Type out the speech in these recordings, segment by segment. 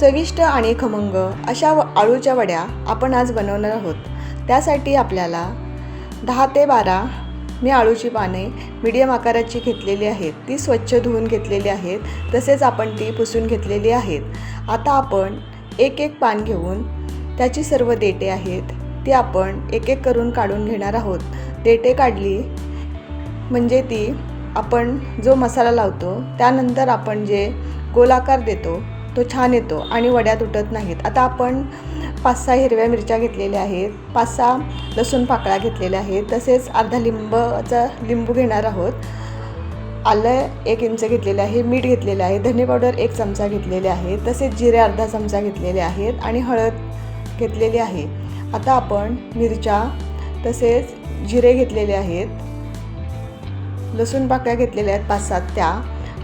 चविष्ट आणि खमंग अशा व आळूच्या वड्या आपण आज बनवणार आहोत. त्यासाठी आपल्याला दहा ते बारा मी आळूची पाने मीडियम आकाराची घेतलेली आहेत. ती स्वच्छ धुवून घेतलेली आहेत. तसेच आपण ती पुसून घेतलेली आहेत. आता आपण एक एक पान घेऊन त्याची सर्व देटे आहेत. ती आपण एक एक करून काढून घेणार आहोत. देटे काढली म्हणजे ती आपण जो मसाला लावतो त्यानंतर आपण जे गोलाकार देतो तो छान येतो आणि वड्या तुटत नाहीत. आता आपण पाच सहा हिरव्या मिरच्या घेतलेल्या आहेत पाच सहा लसूण पाकळ्या घेतलेल्या आहेत तसेच अर्धा लिंबाचा लिंबू घेणार आहोत. आलं एक इंच घेतलेलं आहे मीठ घेतलेलं आहे धने पावडर एक चमचा घेतलेले आहे तसेच जिरे अर्धा चमचा घेतलेले आहेत आणि हळद घेतलेली आहे. आता आपण मिरच्या तसेच जिरे घेतलेले आहेत. लसूण पाकळ्या घेतलेल्या आहेत पाच सात त्या.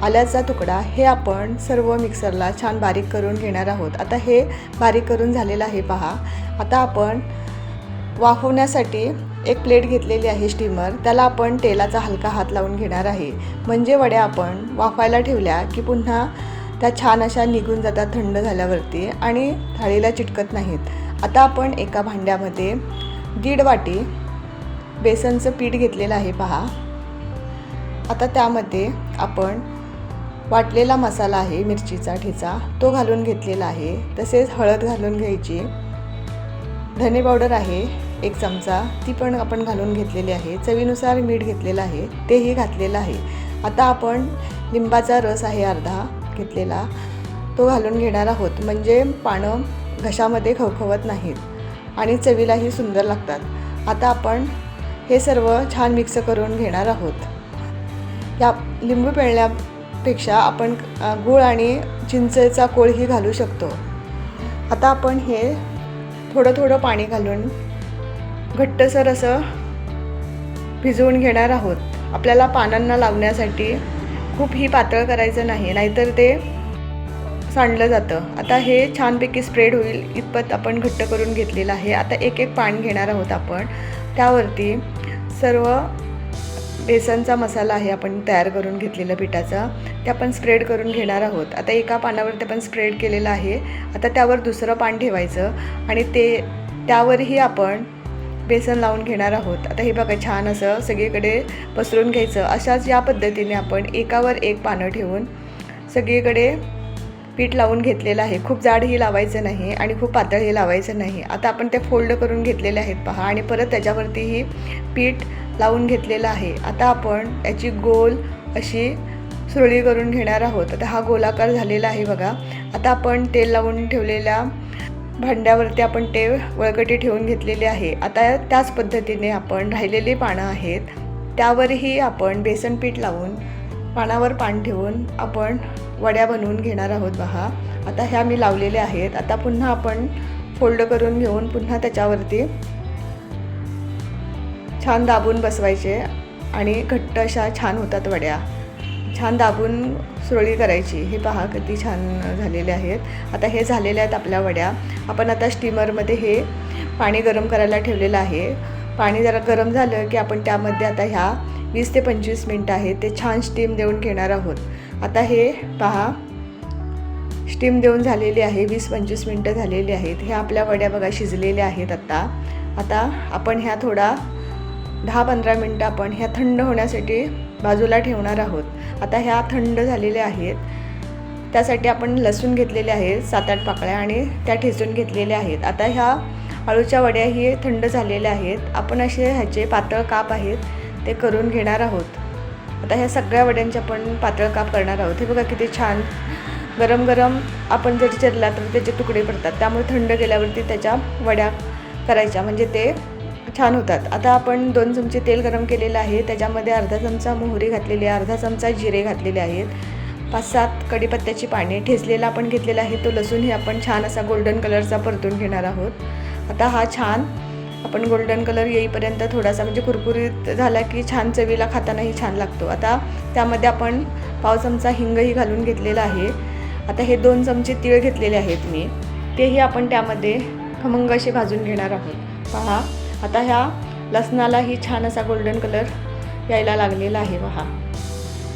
आल्याचा तुकडा हे आपण सर्व मिक्सरला छान बारीक करून घेणार आहोत. आता हे बारीक करून झालेलं आहे पहा. आता आपण वाफवण्यासाठी एक प्लेट घेतलेली आहे स्टीमर. त्याला आपण तेलाचा हलका हात लावून घेणार आहे. म्हणजे वड्या आपण वाफायला ठेवल्या की पुन्हा त्या छान अशा निघून जातात थंड झाल्यावरती आणि थाळीला चिटकत नाहीत. आता आपण एका भांड्यामध्ये दीड वाटी बेसनचं पीठ घेतलेलं आहे पहा. आता त्यामध्ये आपण वाटलेला मसाला आहे मिरचीचा ठेचा तो घालून घेतलेला आहे. तसेच हळद घालून घ्यायची. धने पावडर आहे एक चमचा. ती पण आपण घालून घेतलेली आहे. चवीनुसार मीठ घेतलेलं आहे. तेही घातलेलं आहे. आता आपण लिंबाचा रस आहे अर्धा घेतलेला. तो घालून घेणार आहोत. म्हणजे पानं घशामध्ये खवखवत नाहीत आणि चवीलाही सुंदर लागतात. आता आपण हे सर्व छान मिक्स करून घेणार आहोत. या लिंबू पेक्षा आपण गूळ आणि चिंचेचा कोळही घालू शकतो. आता आपण हे थोडं थोडं पाणी घालून घट्टसर असं भिजवून घेणार आहोत. आपल्याला पानांना लावण्यासाठी खूप ही पातळ करायचं नाही नाहीतर ते सांडलं जातं. आता हे छानपैकी स्प्रेड होईल इतपत आपण घट्ट करून घेतलेलं आहे. आता एक एक पान घेणार आहोत आपण. त्यावरती सर्व बेसनचा मसाला आहे आपण तयार करून घेतलेला पिठाचा. ते आपण स्प्रेड करून घेणार आहोत. आता एका पानावरती आपण स्प्रेड केलेलं आहे. आता त्यावर दुसरं पान ठेवायचं आणि ते त्यावरही आपण बेसन लावून घेणार आहोत. आता हे बघा छान असं सगळीकडे पसरून घ्यायचं. अशाच या पद्धतीने आपण एकावर एक पानं ठेवून सगळीकडे पीठ लावून घेतलेलं आहे. खूप जाडही लावायचं नाही आणि खूप पातळही लावायचं नाही. आता आपण ते फोल्ड करून घेतलेले आहेत पहा आणि परत त्याच्यावरतीही पीठ लावून घेतलेलं आहे. आता आपण याची गोल अशी सुरळी करून घेणार आहोत. आता हा गोलाकार झालेला आहे बघा. आता आपण तेल लावून ठेवलेल्या भांड्यावरती आपण ते वळकटी ठेवून घेतलेली आहे. आता त्याच पद्धतीने आपण राहिलेली पानं आहेत. त्यावरही आपण बेसन पीठ लावून पानावर पान ठेवून आपण वड्या बनवून घेणार आहोत बघा. आता ह्या मी लावलेल्या आहेत. आता पुन्हा आपण फोल्ड करून घेऊन पुन्हा त्याच्यावरती छान दाबून बसवायचे आणि घट्ट अशा छान होतात वड्या. छान दाबून सुरळी करायची. हे पहा किती छान झालेले आहेत. आता हे झालेले आहेत आपल्या वड्या. आपण आता स्टीमरमध्ये हे पाणी गरम करायला ठेवलेलं आहे. पाणी जरा गरम झालं की आपण त्यामध्ये आता ह्या वीस ते पंचवीस मिनटं आहेत. ते छान स्टीम देऊन घेणार आहोत. आता हे पहा स्टीम देऊन झालेली आहे. वीस पंचवीस मिनटं झालेली आहेत. ह्या आपल्या वड्या बघा शिजलेल्या आहेत आत्ता आता आपण ह्या थोडा दहा पंधरा मिनटं आपण ह्या थंड होण्यासाठी बाजूला ठेवणार आहोत. आता ह्या थंड झालेल्या आहेत. त्यासाठी आपण लसूण घेतलेले आहेत सात आठ पाकळ्या आणि त्या ठेचून घेतलेल्या आहेत. आता ह्या आळूच्या वड्या ही थंड झालेल्या आहेत. आपण असे ह्याचे पातळ काप आहेत ते करून घेणार आहोत. आता ह्या सगळ्या वड्यांचे आपण पातळ काप करणार आहोत. हे बघा किती छान. गरम गरम आपण जर चिरला तर त्याचे तुकडे पडतात. त्यामुळे थंड गेल्यावरती त्याच्या वड्या करायच्या. म्हणजे ते छान होतात. आता आपण दोन चमचे तेल गरम केलेलं आहे. त्याच्यामध्ये अर्धा चमचा मोहरी घातलेली आहे अर्धा चमचा जिरे घातलेले आहेत. पाच सात कढीपत्त्याची पाने ठेचलेला आपण घेतलेला आहे तो लसूण हे आपण छान असा गोल्डन कलरचा परतून घेणार आहोत. आता हा छान आपण गोल्डन कलर येईपर्यंत थोडासा म्हणजे कुरकुरीत झाला की छान चवीला खातानाही छान लागतो. आता त्यामध्ये आपण पाव चमचा हिंगही घालून घेतलेला आहे. आता हे दोन चमचे तीळ घेतलेले आहेत मी. तेही आपण त्यामध्ये खमंग असे भाजून घेणार आहोत. पहा. आता ह्या लसणालाही छान असा गोल्डन कलर यायला लागलेला आहे पहा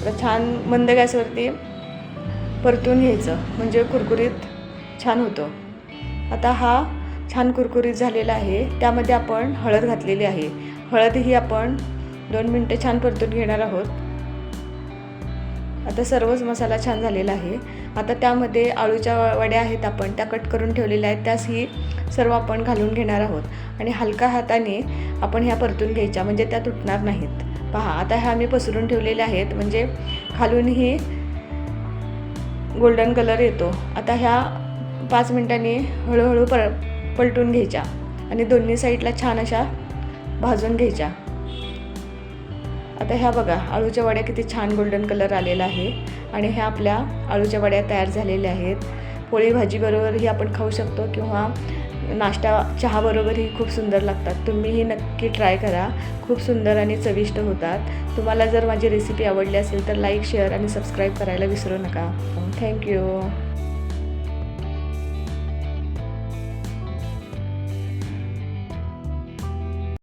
तर छान मंद गॅसवरती परतून घ्यायचं म्हणजे कुरकुरीत छान होतो. आता हा छान कुरकुरीत झालेला आहे त्यामध्ये आपण हळद घातलेली आहे. हळद ही आपण दोन मिनटं छान परतून घेणार आहोत. आता सर्वच मसाला छान झालेला आहे. आता त्यामध्ये आळूच्या वड्या आहेत आपण त्या कट करून ठेवलेल्या आहेत त्यास ही सर्व आपण घालून घेणार आहोत. आणि हलका हाताने आपण ह्या परतून घ्यायच्या म्हणजे त्या तुटणार नाहीत. पहा आता ह्या मी पसरून ठेवलेल्या आहेत म्हणजे खालूनही गोल्डन कलर येतो. आता ह्या पाच मिनिटांनी हळूहळू पर पलटून घ्यायच्या आणि दोन्ही साईडला छान अशा भाजून घ्यायच्या. आता ह्या बघा आळूच्या वड्या किती छान गोल्डन कलर आलेला आहे. आणि ह्या आपल्या आळूच्या वड्या तयार झालेल्या आहेत. पोळी भाजीबरोबरही आपण खाऊ शकतो किंवा नाश्ता चहाबरोबरही खूप सुंदर लागतात. तुम्हीही नक्की ट्राय करा. खूप सुंदर आणि चविष्ट होतात. तुम्हाला जर माझी रेसिपी आवडली असेल तर लाईक शेअर आणि सबस्क्राईब करायला विसरू नका. थँक्यू